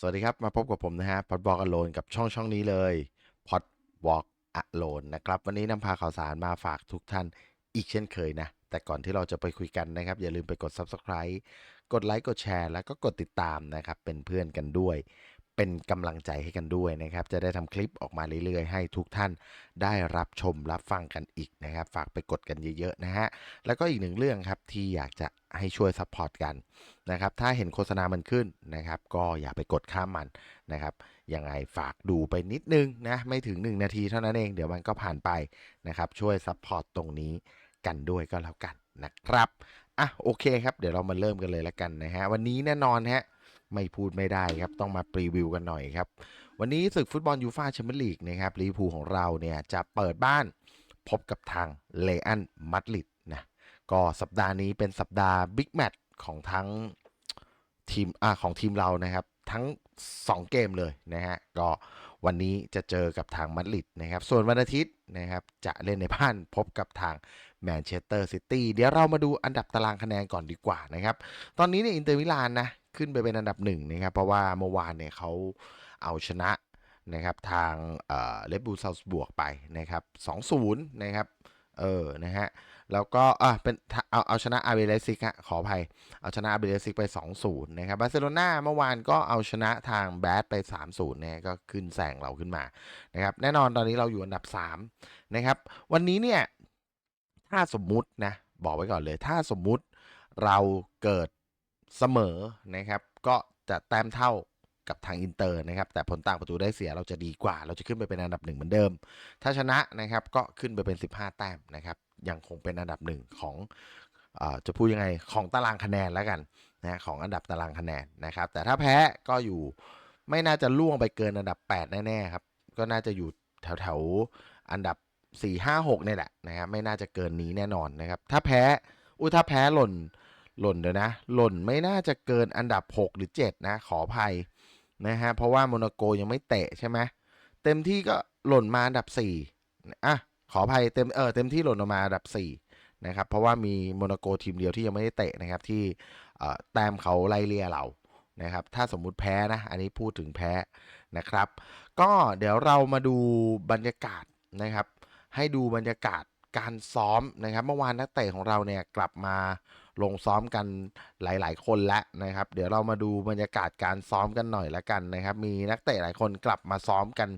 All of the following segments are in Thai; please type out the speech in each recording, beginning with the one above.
สวัสดีครับ มาพบกับผมนะฮะพอดบอกอโลนกับช่องช่องนี้เลยพอดบอกอโลนนะครับ วันนี้นำพาข่าวสารมาฝากทุกท่านอีกเช่นเคยนะ แต่ก่อนที่เราจะไปคุยกันนะครับ อย่าลืมไปกด Subscribe กดไลค์กดแชร์แล้วก็กดติดตามนะครับ เป็นเพื่อนกันด้วย เป็นกำลังใจให้กันด้วยนะครับ จะได้ทำคลิปออกมาเรื่อยๆ ให้ทุกท่านได้รับชมรับฟังกันอีกนะครับ ฝากไปกดกันเยอะๆนะฮะ แล้วก็อีกหนึ่งเรื่องครับที่อยากจะให้ช่วยซัพพอร์ตกันนะครับ ถ้าเห็นโฆษณามันขึ้นนะครับ ก็อย่าไปกดข้ามมันนะครับ ยังไงฝากดูไปนิดนึงนะ ไม่ถึง 1 นาทีเท่านั้นเอง เดี๋ยวมันก็ผ่านไปนะครับ ช่วยซัพพอร์ตตรงนี้กันด้วยก็แล้วกันนะครับ อะโอเคครับ เดี๋ยวเรามาเริ่มกันเลยละกันนะฮะ วันนี้แน่นอนฮะ ไม่พูดไม่ได้ครับ ต้องมาปรีวิวกันหน่อยครับ วันนี้ศึกฟุตบอลยูฟาแชมเปี้ยนลีกนะครับลิเวอร์พูลของเราเนี่ยจะเปิดบ้านพบกับทางเลอันมัดริดนะก็สัปดาห์นี้เป็นสัปดาห์บิ๊กแมตช์ของทั้งทีมอ่าของทีมเรานะครับ ทั้ง 2 เกมเลยนะฮะก็วันนี้จะเจอกับทางมาดริดนะครับ ส่วนวันอาทิตย์นะครับจะเล่นในบ้านพบกับทางแมนเชสเตอร์ซิตี้เดี๋ยวเรามาดูอันดับตารางคะแนนก่อนดีกว่านะครับ ตอนนี้เนี่ยอินเตอร์มิลานนะ ขึ้นไปเป็นอันดับหนึ่งนะครับ เพราะว่าเมื่อวานเนี่ยเขาเอาชนะนะครับทางเลดบูลซาสบวกไปนะครับ2-0นย์นะครับเออนะฮะแล้วก็อะเป็นเอาเอาชนะอาร์เบเลซิกฮะขออภัย เอาชนะอาร์เบเลซิกไป 2-0 นะครับบาร์เซโลนาเมื่อวานก็เอาชนะทางแบดไป 3-0เนี่ยก็ขึ้นแซงเราขึ้นมานะครับแน่นอนตอนนี้เราอยู่อันดับ 3 นะครับ วันนี้เนี่ย ถ้าสมมุตินะ บอกไว้ก่อนเลย ถ้าสมมุติเราเกิด เสมอนะครับ ก็จะแต้มเท่ากับทางอินเตอร์นะครับ แต่ผลต่างประตูได้เสียเราจะดีกว่า เราจะขึ้นไปเป็นอันดับหนึ่งเหมือนเดิม ถ้าชนะนะครับก็ขึ้นไปเป็น 15 แต้มนะครับยังคงเป็นอันดับหนึ่งของออจะพูดยังไงของตารางคะแนนแล้วกันนะของอันดับตารางคะแนนนะครับ แต่ถ้าแพ้ก็อยู่ไม่น่าจะล่วงไปเกินอันดับ 8 แน่ๆครับก็น่าจะอยู่แถวๆอันดับ 4 5 6เนี่ยแหละนะครับไม่น่าจะเกินนี้แน่นอนนะครับถ้าแพ้อุ้ยถ้าแพ้หล่น หล่นเดี๋ยวนะ หล่นไม่น่าจะเกินอันดับ 6 หรือ 7 นะ ขออภัยนะฮะ เพราะว่าโมนาโกยังไม่เตะใช่ไหมเต็มที่ก็หล่นมาอันดับ 4 อะ ขออภัยเต็มเออเต็มที่หล่นออกมาอันดับ 4 นะครับ เพราะว่ามีโมนาโกทีมเดียวที่ยังไม่ได้เตะนะครับที่แต้มเขาไล่เลี่ยเรานะครับถ้าสมมุติแพ้นะ อันนี้พูดถึงแพ้นะครับ ก็เดี๋ยวเรามาดูบรรยากาศนะครับ ให้ดูบรรยากาศการซ้อมนะครับ เมื่อวานนักเตะของเราเนี่ยกลับมา ลงซ้อมกันหลาย ๆ คนแล้วนะครับ เดี๋ยวเรามาดูบรรยากาศการซ้อมกันหน่อยละกันนะครับ มีนักเตะหลายคนกลับมาซ้อมกัน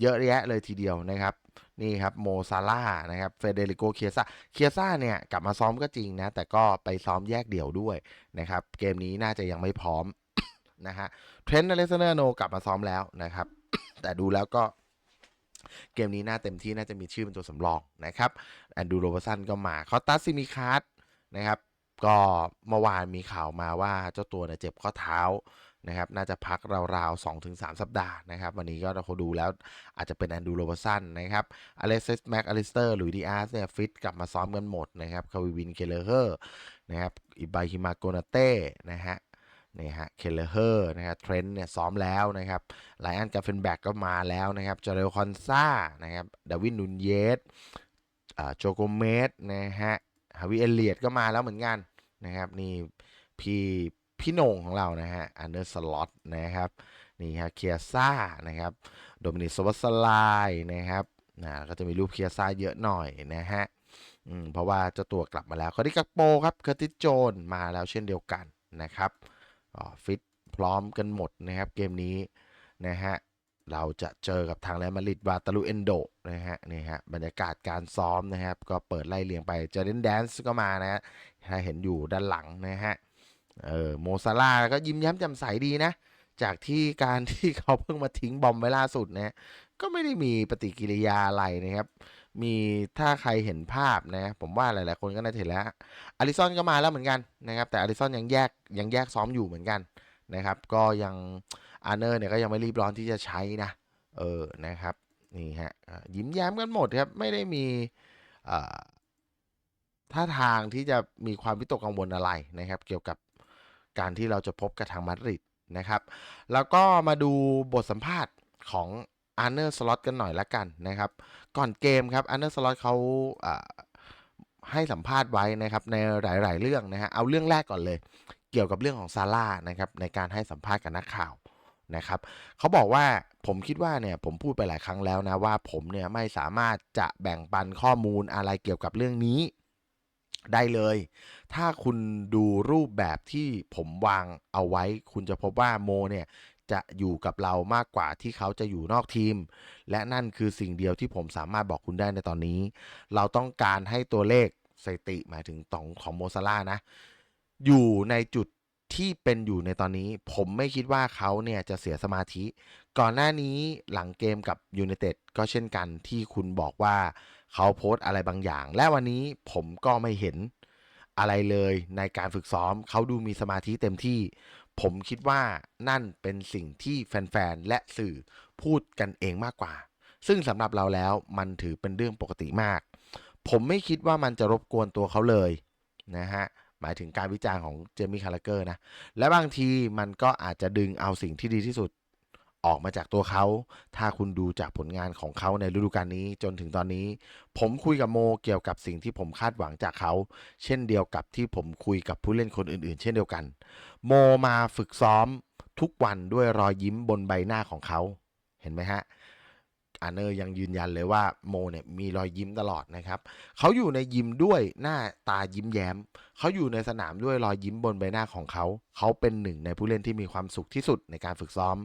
เยอะแยะเลยทีเดียวนะครับนี่ครับโมซาร่านะครับเฟเดริโกเคียซ่าเคียซ่าเนี่ยกลับมาซ้อมก็จริงนะ แต่ก็ไปซ้อมแยกเดี่ยวด้วยนะครับ เกมนี้น่าจะยังไม่พร้อมนะฮะเทรนต์อเล็กซานอร์โนกลับมาซ้อมแล้วนะครับ แต่ดูแล้วก็เกมนี้น่าเต็มที่น่าจะมีชื่อเป็นตัวสำรองนะครับแอนดูโรบสันก็มาคอตัสซิมิคาร์ดนะครับ ก็เมื่อวานมีข่าวมาว่าเจ้าตัวเนี่ยเจ็บข้อเท้านะครับน่าจะพักราวๆ2-3สัปดาห์นะครับวันนี้ก็เราดูแล้วอาจจะเป็นแอนดูโรบสันนะครับอเล็กซิสแม็กอลิสเตอร์หลุยดีอาร์สเนี่ยฟิตกลับมาซ้อมกันหมดนะครับคาวิวินเคเลเฮอร์นะครับอิบายฮิมาโกนาเต้นะฮะนี่ฮะเคเลเฮอร์นะครับเทรนต์เนี่ยซ้อมแล้วนะครับไลออนกาเฟนแบกก็มาแล้วนะครับจอเรลคอนซานะครับดาวินนุนเยสโจโกเมสนะฮะฮาวิเอเลียดก็มาแล้วเหมือนกัน นะครับนี่พี่พี่นงของเรานะฮะอันเดอร์สล็อตนะครับนี่ฮะเคียซ่านะครับโดมินิสวัสไลนะครับนะก็จะมีรูปเคียซ่าเยอะหน่อยนะฮะเพราะว่าเจ้าตัวกลับมาแล้วคอดิกักโปครับเคอร์ติโจนมาแล้วเช่นเดียวกันนะครับฟิตพร้อมกันหมดนะครับเกมนี้นะฮะ เราจะเจอกับทางแรมาริดวาตาลูเอนโดนะฮะนี่ฮะบรรยากาศการซ้อมนะครับ ก็เปิดไล่เลียงไปเจอเดนแดนซ์ก็มานะฮะถ้าเห็นอยู่ด้านหลังนะฮะเออโมซาร่าก็ยิ้มแย้มแจ่มใสดีนะ จากที่การที่เขาเพิ่งมาทิ้งบอมไว้ล่าสุดนะก็ไม่ได้มีปฏิกิริยาอะไรนะครับ มีถ้าใครเห็นภาพนะ ผมว่าหลาย ๆ คนก็น่าจะเห็นแล้วอาริซอนก็มาแล้วเหมือนกันนะครับ แต่อาริซอนยังแยกยังแยกซ้อมอยู่เหมือนกันนะครับ ก็ยัง อาร์เนอร์เนี่ยก็ยังไม่รีบร้อนที่จะใช้นะ เออนะครับนี่ฮะยิ้มแย้มกันหมดครับ ไม่ได้มีท่าทางที่จะมีความวิตกกังวลอะไรนะครับ เกี่ยวกับการที่เราจะพบกับทางมาดริดนะครับ แล้วก็มาดูบทสัมภาษณ์ของอาร์เนอร์สล็อตกันหน่อยละกันนะครับ ก่อนเกมครับอาร์เนอร์สล็อตเขาให้สัมภาษณ์ไว้นะครับในหลาย ๆ เรื่องนะฮะเอาเรื่องแรกก่อนเลย เกี่ยวกับเรื่องของซาร่านะครับในการให้สัมภาษณ์กับนักข่าว นะครับเขาบอกว่าผมคิดว่าเนี่ยผมพูดไปหลายครั้งแล้วนะว่าผมเนี่ยไม่สามารถจะแบ่งปันข้อมูลอะไรเกี่ยวกับเรื่องนี้ได้เลย ถ้าคุณดูรูปแบบที่ผมวางเอาไว้ คุณจะพบว่าโมเนี่ยจะอยู่กับเรามากกว่าที่เขาจะอยู่นอกทีม และนั่นคือสิ่งเดียวที่ผมสามารถบอกคุณได้ในตอนนี้ เราต้องการให้ตัวเลขสถิติหมายถึงตองของโมซาร่านะ อยู่ในจุด ที่เป็นอยู่ในตอนนี้ ผมไม่คิดว่าเขาเนี่ยจะเสียสมาธิ ก่อนหน้านี้หลังเกมกับยู i นเต็ดก็เช่นกันที่คุณบอกว่าเขาโพสต์อะไรบางอย่าง และวันนี้ผมก็ไม่เห็นอะไรเลยในการฝึกซ้อม เขาดูมีสมาธิเต็มที่ ผมคิดว่านั่นเป็นสิ่งที่แฟนๆ และสื่อพูดกันเองมากกว่า ซึ่งสำหรับเราแล้วมันถือเป็นเรื่องปกติมาก ผมไม่คิดว่ามันจะรบกวนตัวเขาเลยนะฮะ หมายถึงการวิจารณ์ของเจมี่คาร์เกอร์นะ และบางทีมันก็อาจจะดึงเอาสิ่งที่ดีที่สุดออกมาจากตัวเขา ถ้าคุณดูจากผลงานของเขาในฤดูกาลนี้จนถึงตอนนี้ ผมคุยกับโมเกี่ยวกับสิ่งที่ผมคาดหวังจากเขา เช่นเดียวกับที่ผมคุยกับผู้เล่นคนอื่น ๆ เช่นเดียวกัน โมมาฝึกซ้อมทุกวันด้วยรอยยิ้มบนใบหน้าของเขา เห็นไหมฮะ อาเนอร์ยังยืนยันเลยว่าโมเนี่ยมีรอยยิ้มตลอดนะครับเขาอยู่ในยิมด้วยหน้าตายิ้มแย้ม เขาอยู่ในสนามด้วยรอยยิ้มบนใบหน้าของเขา เขาเป็นหนึ่งในผู้เล่นที่มีความสุขที่สุดในการฝึกซ้อม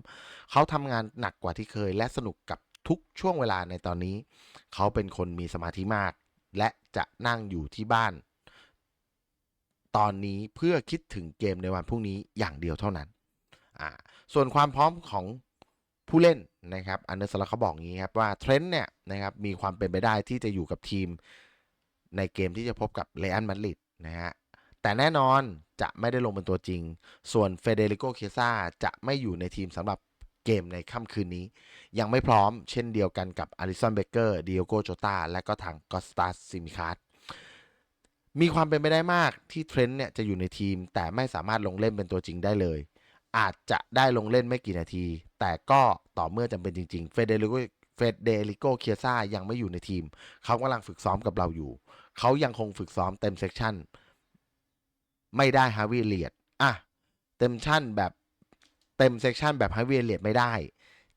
เขาทำงานหนักกว่าที่เคย และสนุกกับทุกช่วงเวลาในตอนนี้ เขาเป็นคนมีสมาธิมาก และจะนั่งอยู่ที่บ้าน ตอนนี้เพื่อคิดถึงเกมในวันพรุ่งนี้อย่างเดียวเท่านั้นอ่าส่วนความพร้อมของ ผู้เล่นนะครับอันเดอร์สลเขาบอกงี้ครับว่าเทรนต์เนี่ยนะครับมีความเป็นไปได้ที่จะอยู่กับทีมในเกมที่จะพบกับเรอัลมาดริดนะฮะแต่แน่นอนจะไม่ได้ลงเป็นตัวจริง ส่วนเฟเดริโกเคซาจะไม่อยู่ในทีมสำหรับเกมในค่ำคืนนี้ ยังไม่พร้อมเช่นเดียวกันกับอาริสันเบเกอร์ดิโอโกโจตาและก็ทางกอสตาซิมิคาร์มีความเป็นไปได้มากที่เทรนต์เนี่ยจะอยู่ในทีม แต่ไม่สามารถลงเล่นเป็นตัวจริงได้เลย อาจจะได้ลงเล่นไม่กี่นาที แต่ก็ต่อเมื่อจำเป็นจริงๆ เฟเดริโกเฟเดริโกเคียซ่ายังไม่อยู่ในทีม เขากำลังฝึกซ้อมกับเราอยู่ เขายังคงฝึกซ้อมเต็มเซกชันไม่ได้ฮาวิเลียดอะ เต็มชั่นแบบเต็มเซกชันแบบฮาวิเลียดไม่ได้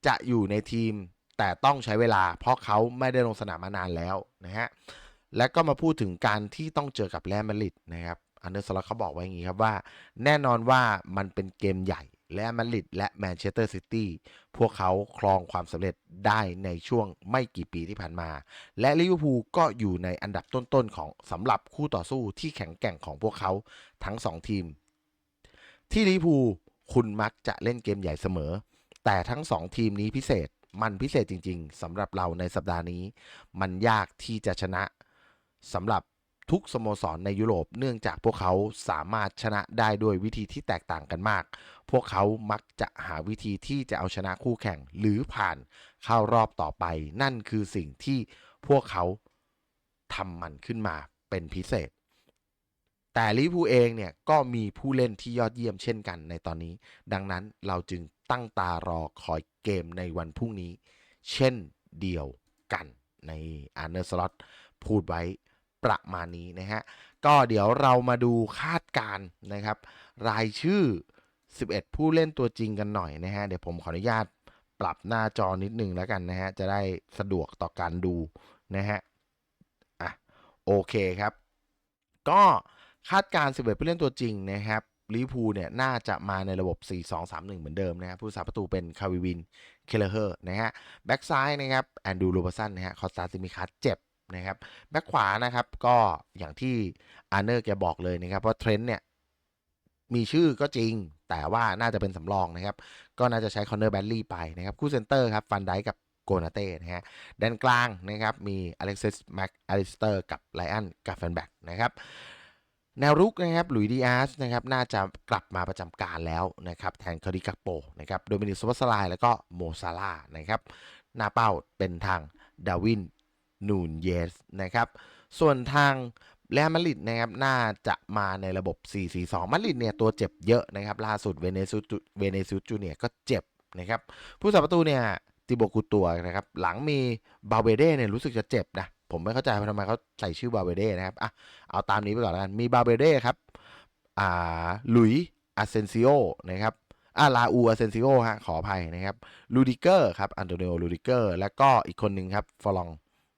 จะอยู่ในทีมแต่ต้องใช้เวลา เพราะเขาไม่ได้ลงสนามมานานแล้วนะฮะ และก็มาพูดถึงการที่ต้องเจอกับแรอัลมาดริดนะครับ อันเดอร์สล็อตเขาบอกไว้อย่างนี้ครับว่า แน่นอนว่ามันเป็นเกมใหญ่และมาดริดและแมนเชสเตอร์ซิตี้พวกเขาครองความสำเร็จได้ในช่วงไม่กี่ปีที่ผ่านมา และลิเวอร์พูลก็อยู่ในอันดับต้นๆของสำหรับคู่ต่อสู้ที่แข็งแกร่งของพวกเขาทั้ง 2 ทีม ที่ลิเวอร์พูลคุณมักจะเล่นเกมใหญ่เสมอ แต่ทั้ง 2 ทีมนี้พิเศษมันพิเศษจริง ๆสำหรับเราในสัปดาห์นี้ มันยากที่จะชนะสำหรับ ทุกสโมสรในยุโรปเนื่องจากพวกเขาสามารถชนะได้ด้วยวิธีที่แตกต่างกันมาก พวกเขามักจะหาวิธีที่จะเอาชนะคู่แข่งหรือผ่านเข้ารอบต่อไป นั่นคือสิ่งที่พวกเขาทำมันขึ้นมาเป็นพิเศษ แต่ลิพูเองเนี่ยก็มีผู้เล่นที่ยอดเยี่ยมเช่นกันในตอนนี้ ดังนั้นเราจึงตั้งตารอคอยเกมในวันพรุ่งนี้ เช่นเดียวกันในอาร์เนอร์สล็อตพูดไว้ ประมาณนี้นะฮะ ก็เดี๋ยวเรามาดูคาดการณ์นะครับ รายชื่อ 11 ผู้เล่นตัวจริงกันหน่อยนะฮะ เดี๋ยวผมขออนุญาตปรับหน้าจอนิดนึงแล้วกันนะฮะ จะได้สะดวกต่อการดูนะฮะ อะ โอเคครับ ก็คาดการ 11 ผู้เล่นตัวจริงนะครับลิพูเนี่ยน่าจะมาในระบบ 4-2-3-1 เหมือนเดิมนะครับผู้สาประตูเป็นคาวิวิน เคเลเฮอร์นะฮะ แบ็กซ้ายนะครับแอนดูโรบสันนะฮะ คอสตาซิมิคัสเจ็บ นะครับแบ็กขวานะครับก็อย่างที่อาร์เนอร์แกบอกเลยนะครับว่าเทรนต์เนี่ยมีชื่อก็จริงแต่ว่าน่าจะเป็นสำรองนะครับ ก็น่าจะใช้คอนเนอร์แบลลี่ไปนะครับ คู่เซนเตอร์ครับฟันไดกับโกนาเต้นะฮะแดนกลางนะครับ มีอเล็กซิสแม็กอลิสเตอร์กับไลอันกาเฟนแบ็กนะครับแนวรุกนะครับหลุยดีอาสนะครับน่าจะกลับมาประจำการแล้วนะครับแทนคาริกักโปนะครับโดมินิกสวัสไลแล้วก็โมซาลานะครับหน้าเป้าเป็นทางดาวิน นูนเยสนะครับ ส่วนทางแรอัลมาดริดนะครับน่าจะมาในระบบ 4-4-2 มาดริดเนี่ยตัวเจ็บเยอะนะครับ ล่าสุดเวเนซุเวเนซุจูเนียก็เจ็บนะครับผู้สับประตูเนี่ยติโบกูตัวนะครับ หลังมีบาเวเด้เนี่ยรู้สึกจะเจ็บนะ ผมไม่เข้าใจว่าทำไมเขาใส่ชื่อบาเวเด้นะครับอะเอาตามนี้ไปก่อนแล้วกันมีบาเบเด้ครับอ่าลุยอาเซนซิโอนะครับอาลาอูอาเซนซิโอฮะขออภัยนะครับลูดิเกอร์ครับอันโตนิโอลูดิเกอร์แล้วก็อีกคนหนึ่งครับฟอลอง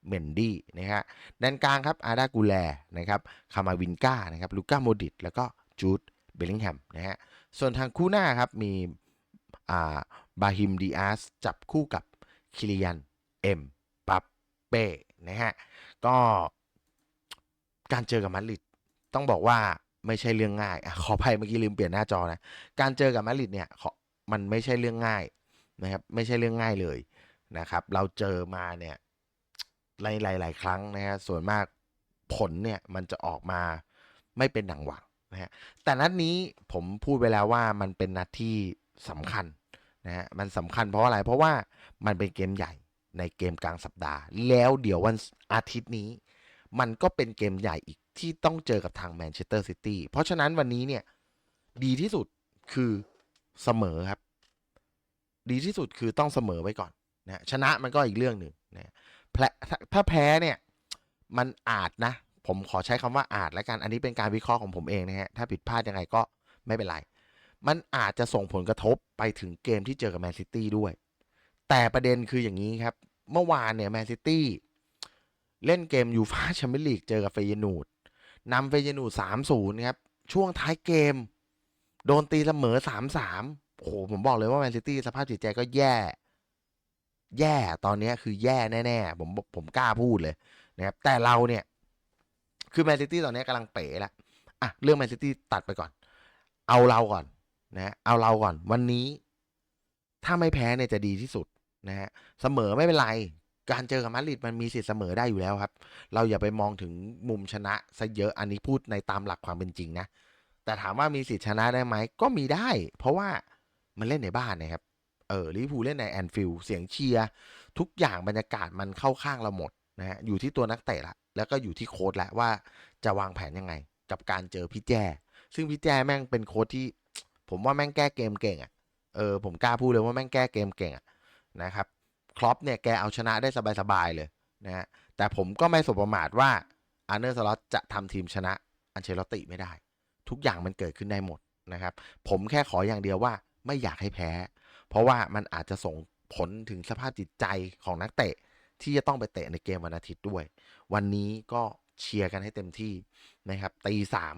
เมนดี้นะฮะด้านกลางครับอาดากูแลนะครับคามาวินกานะครับลูก้าโมดิตแล้วก็จูดเบลลิงแฮมนะฮะส่วนทางคู่หน้าครับมีอ่าบาฮิมดีอาสจับคู่กับคิริยันเอ็มปัปเป้นะฮะก็การเจอกับมาดริดต้องบอกว่าไม่ใช่เรื่องง่ายอขออภัยเมื่อกี้ลืมเปลี่ยนหน้าจอนะ การเจอกับมาดริดเนี่ยมันไม่ใช่เรื่องง่ายนะครับไม่ใช่เรื่องง่ายเลยนะครับ เราเจอมาเนี่ย หลายหลายหลายครั้งนะฮะส่วนมากผลเนี่ยมันจะออกมาไม่เป็นดังหวังนะฮะแต่นัดนี้ผมพูดไปแล้วว่ามันเป็นนัดที่สำคัญนะฮะมันสำคัญเพราะอะไร เพราะว่ามันเป็นเกมใหญ่ในเกมกลางสัปดาห์ แล้วเดี๋ยววันอาทิตย์นี้ มันก็เป็นเกมใหญ่อีกที่ต้องเจอกับทางแมนเชสเตอร์ซิตี้เพราะฉะนั้นวันนี้เนี่ยดีที่สุดคือเสมอครับ ดีที่สุดคือต้องเสมอไว้ก่อนนะชนะมันก็อีกเรื่องหนึ่งนะ แพ้ถ้าถ้าแพ้เนี่ยมันอาจนะ ผมขอใช้คำว่าอาจแล้วกันอันนี้เป็นการวิเคราะห์ของผมเองนะฮะ ถ้าผิดพลาดยังไงก็ไม่เป็นไร มันอาจจะส่งผลกระทบไปถึงเกมที่เจอกับแมนซิตี้ด้วย แต่ประเด็นคืออย่างนี้ครับ เมื่อวานเนี่ยแมนซิตี้เล่นเกมยูฟาแชมเปี้ยนลีกเจอกับเฟยนูดนำเฟยนูดสามศูนย์ครับ ช่วงท้ายเกม โดนตีเสมอสามสามโอ้โหผมบอกเลยว่าแมนซิตี้สภาพจิตใจก็แย่ แย่ตอนนี้คือแย่แน่ๆผมผมกล้าพูดเลยนะครับแต่เราเนี่ยคือแมนซิตี้ตอนนี้กำลังเป๋แล้วอะเรื่องแมนซิตี้ตัดไปก่อน เอาเราก่อนนะฮะเอาเราก่อนวันนี้ ถ้าไม่แพ้เนี่ยจะดีที่สุดนะฮะเสมอไม่เป็นไร การเจอกับมาดริดมันมีสิทธิ์เสมอได้อยู่แล้วครับ เราอย่าไปมองถึงมุมชนะซะเยอะอันนี้พูดในตามหลักความเป็นจริงนะแต่ถามว่ามีสิทธิ์ชนะได้ไหมก็มีได้ เพราะว่ามันเล่นในบ้านนะครับ เออลิเวอร์พูลเล่นในแอนฟิลด์เสียงเชียร์ทุกอย่างบรรยากาศมันเข้าข้างเราหมดนะฮะอยู่ที่ตัวนักเตะละแล้วก็อยู่ที่โค้ชละว่าจะวางแผนยังไง กับการเจอพี่แจ้ซึ่งพี่แจ้แม่งเป็นโค้ชที่ ผมว่าแม่งแก้เกมเก่งอะ่ะเออผมกล้าพูดเลยว่าแม่งแก้เกมเก่งอะ่ะนะครับครอปเนี่ยแกเอาชนะได้สบายๆเลยนะฮะแต่ผมก็ไม่สบประมาทว่าอาร์เนอร์สล็อตจะทำทีมชนะอันเชลติไม่ได้ ทุกอย่างมันเกิดขึ้นได้หมดนะครับ ผมแค่ขออย่างเดียวว่าไม่อยากให้แพ้ เพราะว่ามันอาจจะส่งผลถึงสภาพจิตใจของนักเตะ ที่จะต้องไปเตะในเกมวันอาทิตย์ด้วย วันนี้ก็เชียร์กันให้เต็มที่นะครับตีสาม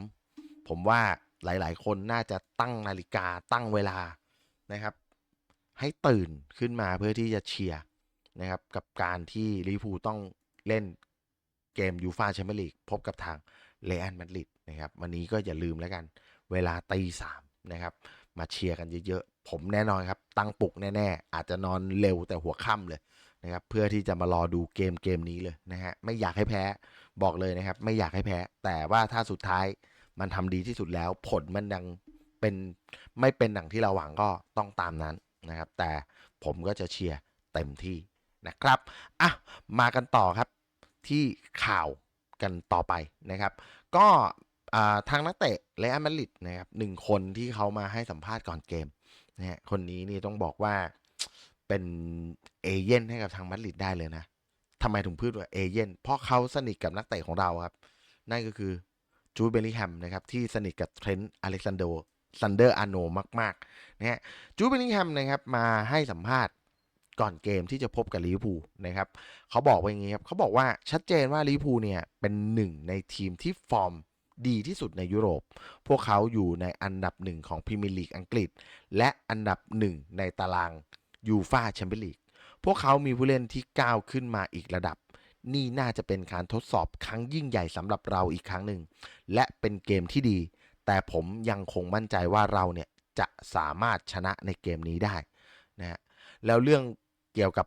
ผมว่าหลาย ๆ คนน่าจะตั้งนาฬิกาตั้งเวลานะครับ ให้ตื่นขึ้นมาเพื่อที่จะเชียร์นะครับ กับการที่ลิเวอร์พูต้องเล่นเกมยูฟาแชมเปี้ยนลีกพบกับทางเรอัลมาดริดนะครับ วันนี้ก็อย่าลืมแล้วกัน เวลาตีสามนะครับ มาเชียร์กันเยอะ ผมแน่นอนครับ ตั้งปลุกแน่ๆ อาจจะนอนเร็วแต่หัวค่ำเลยนะครับ เพื่อที่จะมารอดูเกมเกมนี้เลยนะฮะไม่อยากให้แพ้บอกเลยนะครับ ไม่อยากให้แพ้ แต่ว่าถ้าสุดท้ายมันทำดีที่สุดแล้ว ผลมันยังเป็นไม่เป็นหนังที่เราหวังก็ต้องตามนั้นนะครับ แต่ผมก็จะเชียร์เต็มที่นะครับอะมากันต่อครับที่ข่าวกันต่อไปนะครับ ก็ทางนักเตะเรอัลมาดริดนะครับหนึ่งคนที่เขามาให้สัมภาษณ์ก่อนเกม นะฮะคนนี้นี่ต้องบอกว่าเป็นเอเย่นให้กับทางมาดริดได้เลยนะทำไมถึงพูดว่าเอเย่นเพราะเขาสนิทกับนักเตะของเราครับ นั่นก็คือจูดเบลลิแฮมนะครับที่สนิทกับเทรนต์อเล็กซานโดซันเดอร์อาโนมากๆนะฮะจูดเบลลิแฮมนะครับมาให้สัมภาษณ์ก่อนเกมที่จะพบกับลิเวอร์พูลนะครับเขาบอกว่าอย่างนี้ครับเขาบอกว่าชัดเจนว่าลิเวอร์พูลเนี่ยเป็นหนึ่งในทีมที่ฟอร์ม ดีที่สุดในยุโรป พวกเขาอยู่ในอันดับหนึ่งของพรีเมียร์ลีกอังกฤษ และอันดับหนึ่งในตารางยูฟาแชมเปี้ยนลีก พวกเขามีผู้เล่นที่ก้าวขึ้นมาอีกระดับ นี่น่าจะเป็นการทดสอบครั้งยิ่งใหญ่สำหรับเราอีกครั้งหนึ่ง และเป็นเกมที่ดี แต่ผมยังคงมั่นใจว่าเราเนี่ยจะสามารถชนะในเกมนี้ได้นะฮะแล้วเรื่องเกี่ยวกับ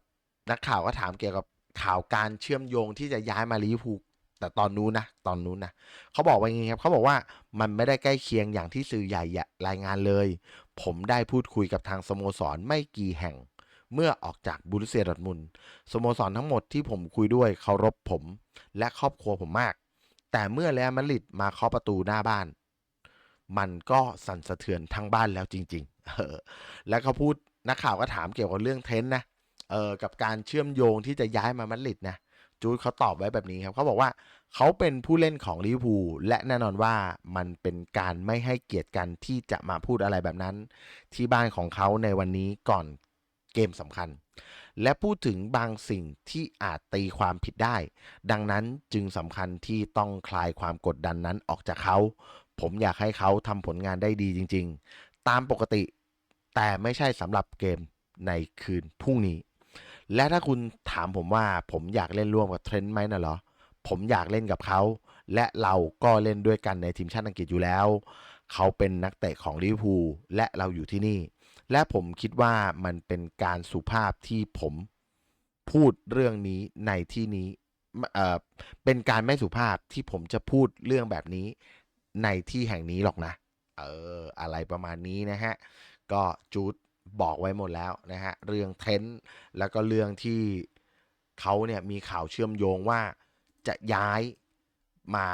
นักข่าวก็ถามเกี่ยวกับข่าวการเชื่อมโยงที่จะย้ายมาลิเวอร์พูล แต่ตอนนู้นนะตอนนู้นนะเขาบอกว่าอย่างนี้ครับเขาบอกว่ามันไม่ได้ใกล้เคียงอย่างที่สื่อใหญ่รายงานเลย ผมได้พูดคุยกับทางสโมสรไม่กี่แห่ง เมื่อออกจากบูรุเซียดอร์ทมุนสโมสรทั้งหมดที่ผมคุยด้วยเคารพผม และครอบครัวผมมาก แต่เมื่อเรอัลมาดริดมาเคาะประตูหน้าบ้าน มันก็สั่นสะเทือนทั้งบ้านแล้วจริงๆเออแล้วเขาพูดนักข่าวก็ถามเกี่ยวกับเรื่องเทนต์นะเออกับการเชื่อมโยงที่จะย้ายมามาดริดนะ จูดเขาตอบไว้แบบนี้ครับเขาบอกว่าเขาเป็นผู้เล่นของลิเวอร์พูลและแน่นอนว่ามันเป็นการไม่ให้เกียรติกันที่จะมาพูดอะไรแบบนั้น ที่บ้านของเขาในวันนี้ก่อนเกมสำคัญ และพูดถึงบางสิ่งที่อาจตีความผิดได้ ดังนั้นจึงสำคัญที่ต้องคลายความกดดันนั้นออกจากเขา ผมอยากให้เขาทำผลงานได้ดีจริง ๆ ตามปกติแต่ไม่ใช่สำหรับเกมในคืนพรุ่งนี้ และถ้าคุณถามผมว่าผมอยากเล่นร่วมกับเทรนต์ไหมนะเหรอ ผมอยากเล่นกับเขา และเราก็เล่นด้วยกันในทีมชาติอังกฤษอยู่แล้ว เขาเป็นนักเตะของลิเวอร์พูลและเราอยู่ที่นี่ และผมคิดว่ามันเป็นการสุภาพที่ผมพูดเรื่องนี้ในที่นี้เออเป็นการไม่สุภาพที่ผมจะพูดเรื่องแบบนี้ในที่แห่งนี้หรอกนะ เออ อะไรประมาณนี้นะฮะ ก็จูด บอกไว้หมดแล้วนะฮะเรื่องเทนต์แล้วก็เรื่องที่เขาเนี่ยมีข่าวเชื่อมโยงว่าจะย้ายมา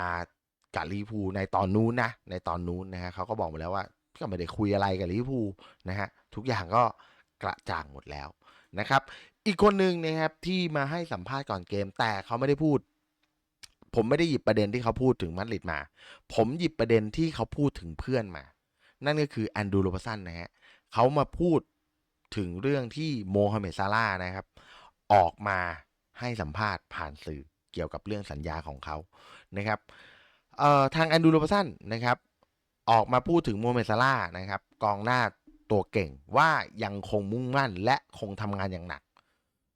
กับลิพูในตอนนู้นนะในตอนนู้นนะฮะเขาก็บอกมาแล้วว่าก็ไม่ได้คุยอะไรกับลิพูนะฮะทุกอย่างก็กระจ่างหมดแล้วนะครับ อีกคนหนึ่งนะครับที่มาให้สัมภาษณ์ก่อนเกมแต่เขาไม่ได้พูด ผมไม่ได้หยิบประเด็นที่เขาพูดถึงมาดริดมา ผมหยิบประเด็นที่เขาพูดถึงเพื่อนมา นั่นก็คือแอนดูโรบสันนะฮะเขามาพูดถึงเรื่องที่โมฮัมเหม็ดซาร่านะครับ ออกมาให้สัมภาษณ์ผ่านสื่อเกี่ยวกับเรื่องสัญญาของเขานะครับทางแอนดูโรบสันนะครับ ออกมาพูดถึงโมฮัมเหม็ดซาร่านะครับ กองหน้าตัวเก่งว่ายังคงมุ่งมั่นและคงทำงานอย่างหนัก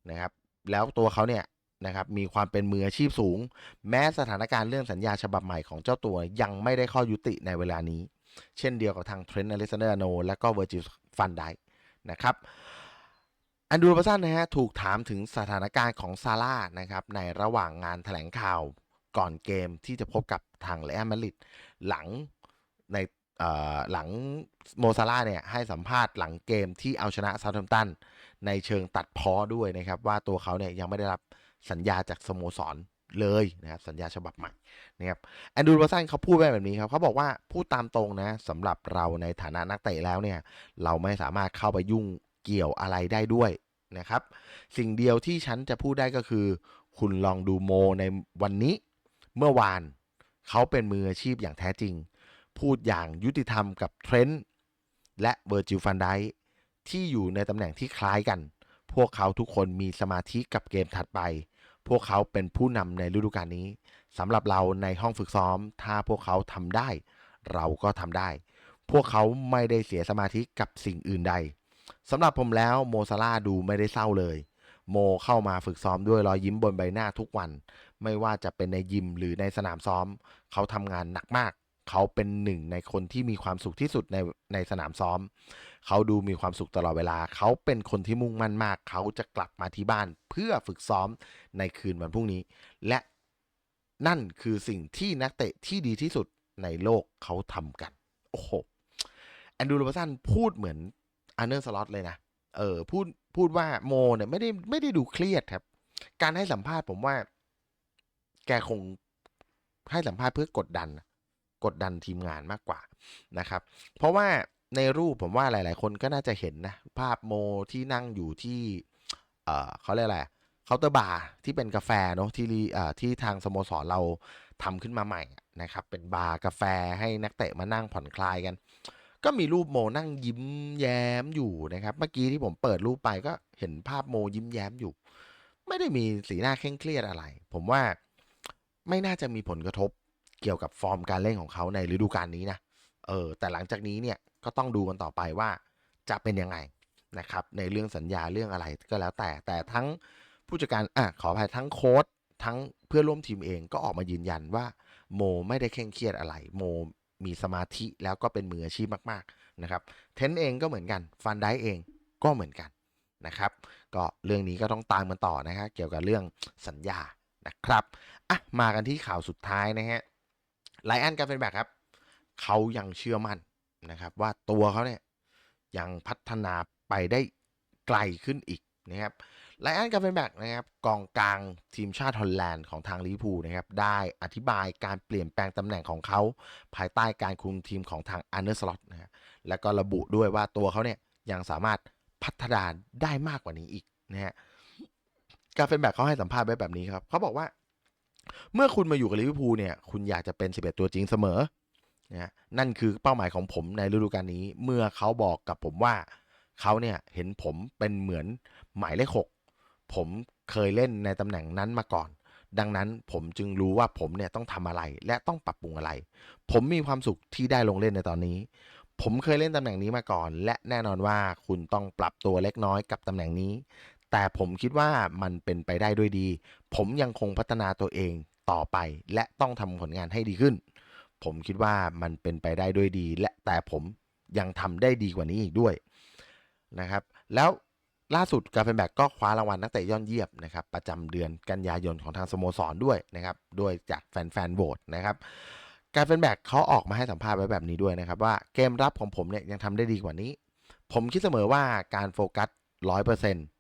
นะครับ แล้วตัวเขาเนี่ยนะครับมีความเป็นมืออาชีพสูง แม้สถานการณ์เรื่องสัญญาฉบับใหม่ของเจ้าตัวยังไม่ได้ข้อยุติในเวลานี้ เช่นเดียวกับทางเทรนต์อเล็กซานเดอร์โนและก็เวอร์จิล ฟันได้นะครับอันดูโรบสันนะฮะถูกถามถึงสถานการณ์ของซาร่านะครับในระหว่างงานแถลงข่าวก่อนเกมที่จะพบกับทางเรอัลมาริดหลังในเอ่อหลังโมซาร่าเนี่ยให้สัมภาษณ์หลังเกมที่เอาชนะซา u t แ a มตันในเชิงตัดพ้อด้วยนะครับ ว่าตัวเขาเนี่ยยังไม่ได้รับสัญญาจากสโมสร เลยนะครับสัญญาฉบับใหม่นะครับแอนดูโรสันเขาพูดไว้แบบนี้ครับเขาบอกว่าพูดตามตรงนะสำหรับเราในฐานะนักเตะแล้วเนี่ยเราไม่สามารถเข้าไปยุ่งเกี่ยวอะไรได้ด้วยนะครับ สิ่งเดียวที่ฉันจะพูดได้ก็คือ คุณลองดูโมในวันนี้ เมื่อวานเขาเป็นมืออาชีพอย่างแท้จริง พูดอย่างยุติธรรมกับเทรนต์และเวอร์จิลฟันไดที่อยู่ในตำแหน่งที่คล้ายกัน พวกเขาทุกคนมีสมาธิกับเกมถัดไป พวกเขาเป็นผู้นำในฤดูกาลนี้สำหรับเราในห้องฝึกซ้อม ถ้าพวกเขาทำได้ เราก็ทำได้ พวกเขาไม่ได้เสียสมาธิกับสิ่งอื่นใดสำหรับผมแล้วโมซาร่าดูไม่ได้เศร้าเลย โมเข้ามาฝึกซ้อมด้วยรอยยิ้มบนใบหน้าทุกวัน ไม่ว่าจะเป็นในยิมหรือในสนามซ้อม เขาทำงานหนักมาก เขาเป็นหนึ่งในคนที่มีความสุขที่สุดในในสนามซ้อม เขาดูมีความสุขตลอดเวลา เขาเป็นคนที่มุ่งมั่นมาก เขาจะกลับมาที่บ้านเพื่อฝึกซ้อมในคืนวันพรุ่งนี้ และนั่นคือสิ่งที่นักเตะที่ดีที่สุดในโลกเขาทำกัน โอ้โห แอนดูโรบสันพูดเหมือนอาร์เนอร์สล็อตเลยนะ เออ พูด พูดว่าโมเนี่ยไม่ได้ไม่ได้ดูเครียดครับ การให้สัมภาษณ์ผมว่า แกคงให้สัมภาษณ์เพื่อกดดัน กดดันทีมงานมากกว่านะครับ เพราะว่าในรูปผมว่าหลาย ๆ คนก็น่าจะเห็นนะ ภาพโมที่นั่งอยู่ที่เออเขาเรียกอะไรเคาน์เตอร์บาร์ที่เป็นกาแฟเนาะที่รีเอ่อที่ทางสโมสรเราทำขึ้นมาใหม่นะครับ เป็นบาร์กาแฟให้นักเตะมานั่งผ่อนคลายกัน ก็มีรูปโมนั่งยิ้มแย้มอยู่นะครับ เมื่อกี้ที่ผมเปิดรูปไปก็เห็นภาพโมยิ้มแย้มอยู่ ไม่ได้มีสีหน้าเคร่งเครียดอะไร ผมว่าไม่น่าจะมีผลกระทบ เกี่ยวกับฟอร์มการเล่นของเขาในฤดูกาลนี้นะ เออ แต่หลังจากนี้เนี่ยก็ต้องดูกันต่อไปว่าจะเป็นยังไงนะครับ ในเรื่องสัญญาเรื่องอะไรก็แล้วแต่ แต่ทั้งผู้จัดการ อะ ขออภัยทั้งโค้ชทั้งเพื่อนร่วมทีมเองก็ออกมายืนยันว่าโมไม่ได้เคร่งเครียดอะไร โมมีสมาธิแล้วก็เป็นมืออาชีพมากๆนะครับ เทนเองก็เหมือนกัน ฟันได้เองก็เหมือนกันนะครับ ก็เรื่องนี้ก็ต้องตามกันต่อนะฮะเกี่ยวกับเรื่องสัญญานะครับ อะ มากันที่ข่าวสุดท้ายนะฮะ ไลออนกาเฟนแบกครับ เขายังเชื่อมั่นนะครับ ว่าตัวเขาเนี่ยยังพัฒนาไปได้ไกลขึ้นอีกนะครับไลออนกาเฟนแบกนะครับกองกลางทีมชาติฮอลแลนด์ของทางลิเวอร์พูลนะครับได้อธิบายการเปลี่ยนแปลงตำแหน่งของเขา ภายใต้การคุมทีมของทางอันเดอร์สล็อตนะฮะและก็ระบุด้วยว่าตัวเขาเนี่ยยังสามารถพัฒนาได้มากกว่านี้อีกนะฮะกาเฟนแบกเขาให้สัมภาษณ์ไว้แบบนี้ครับเขาบอกว่า เมื่อคุณมาอยู่กับลิเวอร์พูลเนี่ย คุณอยากจะเป็น 11 ตัวจริงเสมอนะนั่นคือเป้าหมายของผมในฤดูกาลนี้ เมื่อเขาบอกกับผมว่าเขาเนี่ยเห็นผมเป็นเหมือนหมายเลขหกผมเคยเล่นในตำแหน่งนั้นมาก่อน ดังนั้นผมจึงรู้ว่าผมเนี่ยต้องทำอะไรและต้องปรับปรุงอะไร ผมมีความสุขที่ได้ลงเล่นในตอนนี้ ผมเคยเล่นตำแหน่งนี้มาก่อน และแน่นอนว่าคุณต้องปรับตัวเล็กน้อยกับตำแหน่งนี้ แต่ผมคิดว่ามันเป็นไปได้ด้วยดี ผมยังคงพัฒนาตัวเองต่อไป และต้องทำผลงานให้ดีขึ้น ผมคิดว่ามันเป็นไปได้ด้วยดี และแต่ผมยังทำได้ดีกว่านี้อีกด้วยนะครับ แล้วล่าสุดกาเฟนแบกก็คว้ารางวัลนักเตะยอดเยี่ยมนะครับประจำเดือนกันยายนของทางสโมสรด้วยนะครับด้วยจากแฟนๆโหวตนะครับการเฟนแบกเขาออกมาให้สัมภาษณ์ไว้แบบนี้ด้วยนะครับว่าเกมรับของผมเนี่ยยังทำได้ดีกว่านี้ ผมคิดเสมอว่าการโฟกัส100%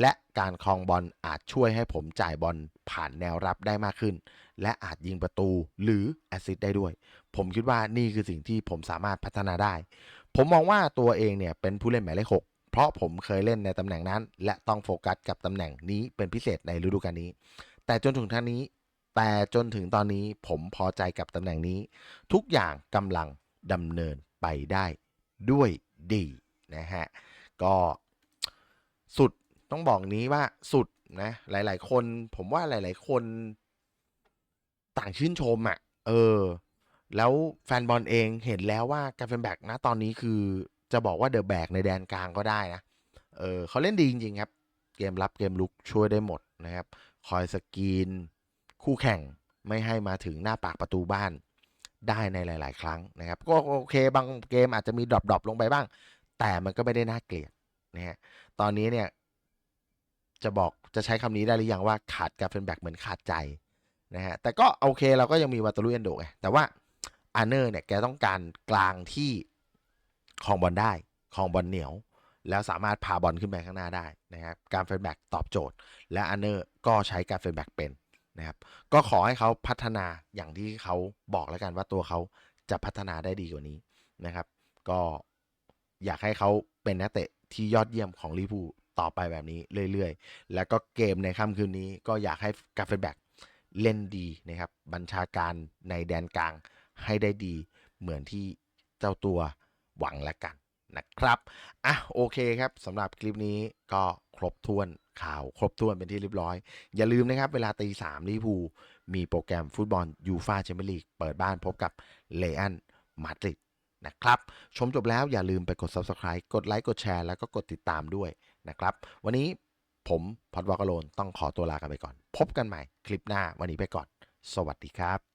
และการคลองบอลอาจช่วยให้ผมจ่ายบอลผ่านแนวรับได้มากขึ้น และอาจยิงประตูหรือแอสซิสต์ได้ด้วย ผมคิดว่านี่คือสิ่งที่ผมสามารถพัฒนาได้ ผมมองว่าตัวเองเนี่ยเป็นผู้เล่นหมายเลขหกเพราะผมเคยเล่นในตำแหน่งนั้น และต้องโฟกัสกับตำแหน่งนี้เป็นพิเศษในฤดูกาลนี้ แต่จนถึงท่านนี้ แต่จนถึงตอนนี้ผมพอใจกับตำแหน่งนี้ ทุกอย่างกำลังดำเนินไปได้ด้วยดีนะฮะก็สุด ต้องบอกนี้ว่าสุดนะ หลาย ๆ คน ผมว่าหลาย ๆ คนต่างชื่นชมอะ่ะ เออ แล้วแฟนบอลเองเห็นแล้วว่าการเฟนแบกนะตอนนี้คือจะบอกว่าเดอะแบกในแดนกลางก็ได้นะ เออเขาเล่นดีจริง ๆ ครับ เกมรับเกมลุกช่วยได้หมดนะครับ คอยสกรีน คู่แข่งไม่ให้มาถึงหน้าปากประตูบ้านได้ในหลาย ๆ ครั้งนะครับ ก็โอเคบางเกมอาจจะมีดรอปๆลงไปบ้าง แต่มันก็ไม่ได้น่าเกลียดนะฮะตอนนี้เนี่ย จะบอกจะใช้คำนี้ได้หรือยังว่าขาดกาเฟนแบกเหมือนขาดใจนะฮะแต่ก็โอเคเราก็ยังมีวาตลุเอนโดไงแต่ว่าอาร์เนอร์เนี่ยแกต้องการกลางที่คลองบอลได้คลองบอลเหนียว แล้วสามารถพาบอลขึ้นไปข้างหน้าได้นะครับการเฟนแบกตอบโจทย์ และอาร์เนอร์ก็ใช้การเฟนแบกเป็นนะครับก็ขอให้เขาพัฒนาอย่างที่เขาบอกแล้วกันว่าตัวเขาจะพัฒนาได้ดีกว่านี้นะครับ ก็อยากให้เขาเป็นนักเตะที่ยอดเยี่ยมของลิเวอร์พู ต่อไปแบบนี้เรื่อยๆ แล้วก็เกมในค่ำคืนนี้ก็อยากให้กาเฟแบกเล่นดีนะครับ บัญชาการในแดนกลางให้ได้ดีเหมือนที่เจ้าตัวหวังแล้วกันนะครับ อะโอเคครับสำหรับคลิปนี้ก็ครบถ้วนข่าวครบถ้วนเป็นที่เรียบร้อย อย่าลืมนะครับ เวลาตีสามลิพูมีโปรแกรมฟุตบอลยูฟาแชมเปี้ยนลีกเปิดบ้านพบกับเลอันมาดริดนะครับ ชมจบแล้วอย่าลืมไปกด Subscribe กดไลค์กดแชร์แล้วก็กดติดตามด้วย นะครับ วันนี้ผมพอดวากโลนต้องขอตัวลากันไปก่อน พบกันใหม่คลิปหน้าวันนี้ไปก่อน สวัสดีครับ